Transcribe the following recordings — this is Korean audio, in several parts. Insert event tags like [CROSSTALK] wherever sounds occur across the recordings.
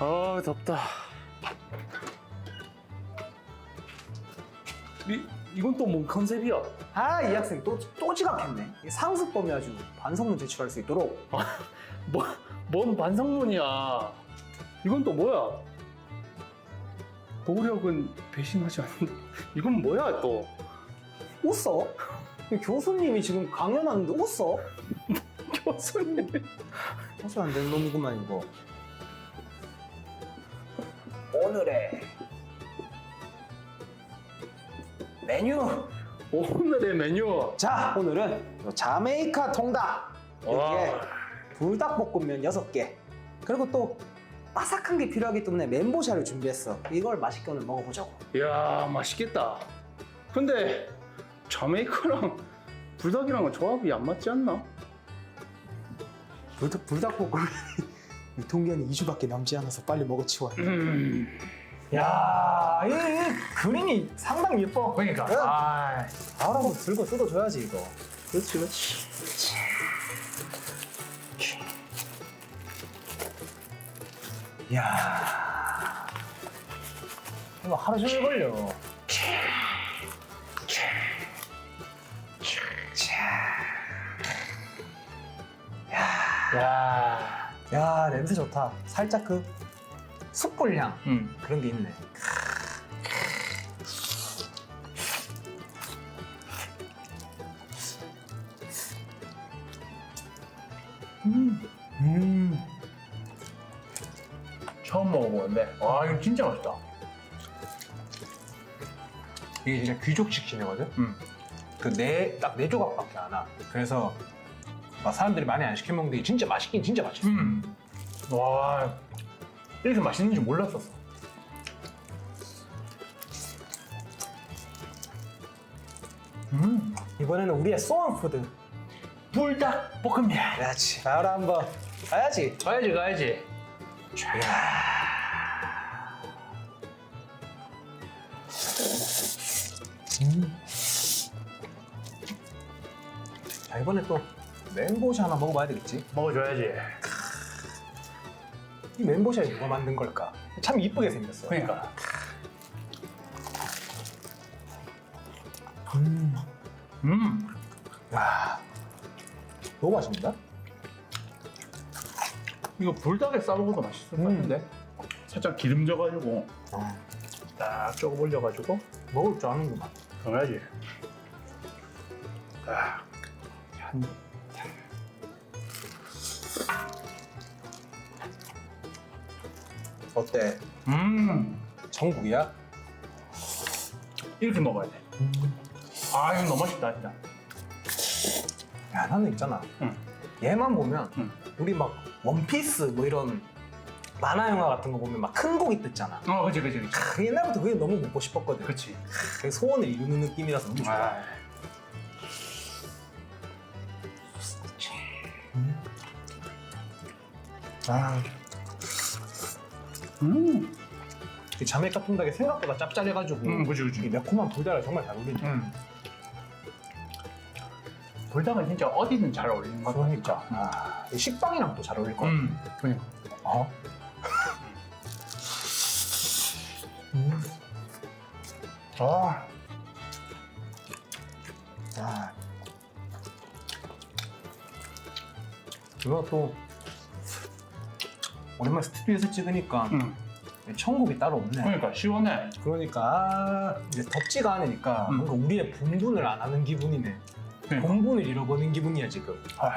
아 덥다. 이 이건 또 뭔 컨셉이야? 아, 이 학생 또, 또 지각했네. 이 상습범이 아주 반성문 제출할 수 있도록. 뭐, 뭔 반성문이야? 이건 또 뭐야? 노력은 배신하지 않는다. 이건 뭐야 또? 웃어? 이 교수님이 지금 강연하는데 웃어? [LAUGHS] 교수님. 웃으면 안 되는 놈이구만, 이거. 오늘의 메뉴! 오늘의 메뉴. 자, 오늘은 요 자메이카 통닭! 여기에 와. 불닭볶음면 6개. 그리고 또 바삭한 게 필요하기 때문에 멘보샤를 준비했어. 이걸 맛있게 오늘 먹어보자고. 이야 맛있겠다. 근데 자메이카랑 불닭이랑은 조합이 안 맞지 않나? 불닭, 불닭볶음면 유통기한이 2주밖에 남지 않아서 빨리 먹어치워. 음. 야, 이, 이 그림이 상당히 예뻐. 그러니까. 응. 아. 바로 들고 뜯어줘야지 이거. 그렇지 그렇지. 이야, 이거 하루 종일 걸려. 야. 야, 냄새 좋다. 살짝 그 숯불향 음. 그런 게 있네. 음, 처음 먹어보는데 와 이거 진짜 맛있다. 이게 진짜 귀족 치킨이거든. 음. 그 네 딱 네 조각밖에 안 와. 그래서 막 사람들이 많이 안 시켜 먹는데 진짜 맛있긴 진짜 맛있어. 음. 와 이렇게 맛있는 줄 몰랐었어. 음. 이번에는 우리의 소울푸드. 불닭 볶음면. 그렇지. 바로 한번 가야지. 가야지 가야지. 자 이번에 또 멘보샤 하나 먹어봐야 되겠지. 먹어줘야지. 이 멘보샤 누가 만든 걸까? 참 이쁘게 생겼어. 그러니까. 음, 음. 야, 너무 맛있는다. 이거 불닭에 싸 먹어도 맛있을 것 음. 같은데. 살짝 기름져가지고 딱 조금 올려가지고 먹을 줄 아는구만. 그래야지. 딱. 한. 어때? 음. 전국이야? 이렇게 먹어야 돼. 아 이거 너무 맛있다 진짜. 야 나는 있잖아. 응. 얘만 보면 응. 우리 막 원피스 뭐 이런 만화 영화 같은 거 보면 막 큰 고기 뜯잖아. 어 그치 그치 그치. 그 옛날부터 그게 너무 먹고 싶었거든. 그치. 그 소원을 이루는 느낌이라서 너무 좋아. 아. 아, 음. 이 자메이카 통닭이 생각보다 짭짤해가지고 음 그치 이 그치. 매콤한 불닭을 정말 잘 어울린다. 음. 불닭은 진짜 어디든 잘 어울리는 것 같아. 그러니까 아, 이 식빵이랑 또 잘 어울릴 것 같아. 음. 그러니까. 어? 음. 아. 아. 이거 또 오랜만에 스튜디오에서 찍으니까 음. 천국이 따로 없네. 그러니까 시원해. 그러니까 아, 이제 덥지가 않으니까 음. 뭔가 우리의 분분을 안 하는 기분이네. 그러니까. 본분을 잃어버린 기분이야 지금. 아.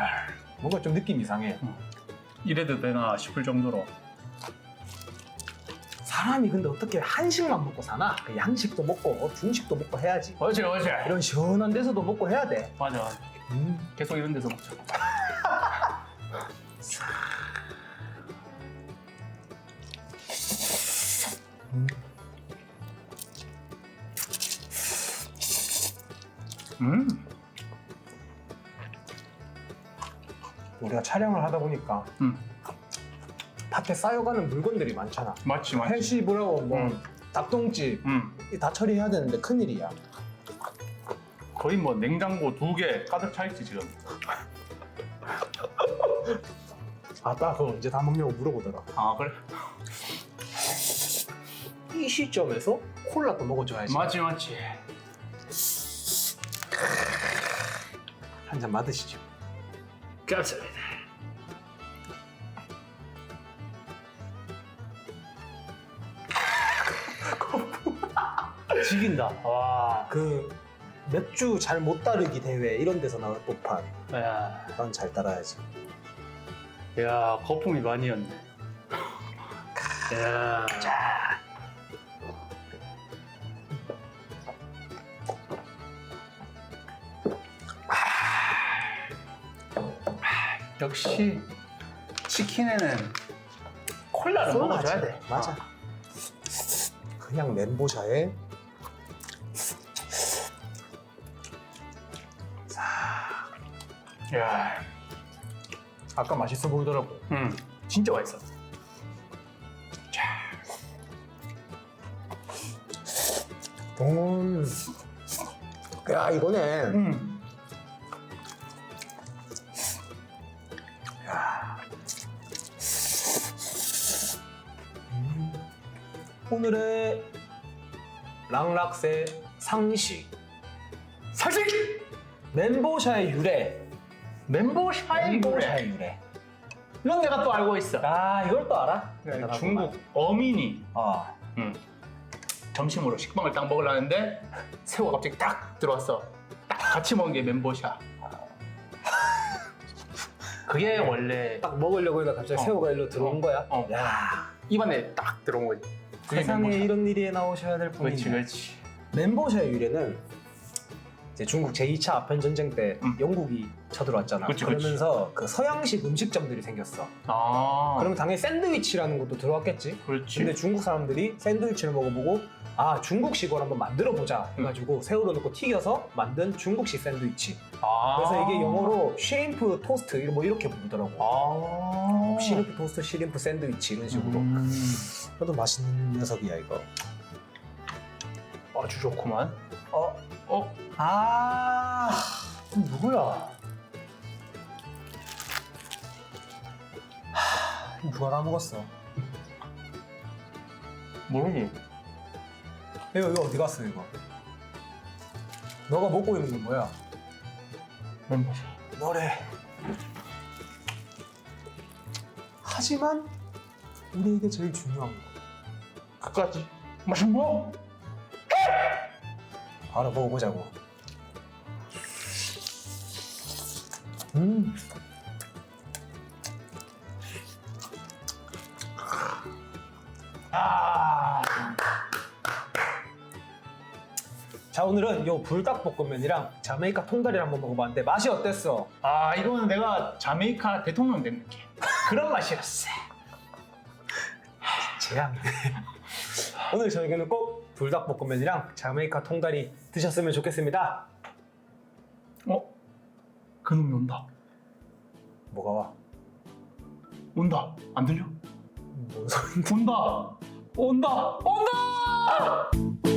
뭔가 좀 느낌 이상해. 이래도 되나 싶을 정도로. 사람이 근데 어떻게 한식만 먹고 사나? 그 양식도 먹고 중식도 먹고 해야지. 어제 어제. 이런 시원한 데서도 먹고 해야 돼. 맞아 맞아. 음. 계속 이런 데서 먹자. [LAUGHS] 음. 우리가 촬영을 하다 보니까 음. 밭에 쌓여가는 물건들이 많잖아. 맞지 맞지. 헬시 브라운, 뭐 음. 닭똥집 음. 이다 처리해야 되는데 큰일이야. 거의 뭐 냉장고 두 개 가득 차 있지 지금. [LAUGHS] 아빠 그거 언제 다 먹냐고 물어보더라. 아 그래? 이 시점에서 콜라도 먹어줘야지. 맞지 맞지. 한잔 맞으시죠. 감사합니다. 죽인다. 와. 그 맥주 잘 못 따르기 대회 이런 데서 나올 법한 야, 난 잘 따라야지. 야 거품이 많이 었네. 야. 역시 치킨에는 콜라를 먹어줘야 돼. 맞아. 그냥 멘보샤에 야, 아까 맛있어 보이더라고. 음, 진짜 맛있어. 음. 야 이거네. 음. 오늘의 랑락새 상식 사실 멘보샤의 유래. 샤이 멘보샤의 유래. 이건 내가 또 알고 있어. 아 이걸 또 알아? 중국 어민이 어. 음, 점심으로 식빵을 딱 먹으려는데 새우가 갑자기 딱 들어왔어. 딱 같이 먹은 게 멘보샤. [LAUGHS] 그게 원래 딱 먹으려고 해가 갑자기 어. 새우가 일로 들어온 어. 거야. 어. 야 입안에 딱 들어온 거지. 세상에. 이런 일이 나오셔야 될 그렇지. 그렇지. 멘보샤의 유래는 이제 중국 제2차 아편 전쟁 때 음. 영국이 쳐들어왔잖아. 그치, 러면서 그 서양식 음식점들이 생겼어. 아 그러면 당연히 샌드위치라는 것도 들어왔겠지. 그렇지. 근데 중국 사람들이 샌드위치를 먹어보고 아 중국식으로 한번 만들어 보자 해가지고 새우를 넣고 튀겨서 만든 중국식 샌드위치. 아 그래서 이게 영어로 쉬림프 토스트 이런 뭐 이렇게 부르더라고. 아 쉬림프 토스트, 쉬림프 샌드위치 이런 식으로. 음, 그래도 맛있는 녀석이야 이거. 아주 좋구만. 어, 어 아, 누구야? 하, 누가 다 먹었어? 모르지. 이거 이거 어디 갔어 이거? 너가 먹고 있는 건 뭐야? 멘보샤. 너래. 하지만 우리에게 제일 중요한 거 끝까지 맛있는 거? 바로 먹어보자고. 음. 아 자 오늘은 요 불닭볶음면이랑 자메이카 통다리를 한번 먹어봤는데 맛이 어땠어? 아 이거는 내가 자메이카 대통령 된 느낌 그런 맛이었어 재앙. 오늘 저녁에는 꼭 불닭볶음면이랑 자메이카 통다리 드셨으면 좋겠습니다. 어? 그놈이 온다 뭐가 와? 온다 안 들려? 뭔 소리? 온다 온다 온다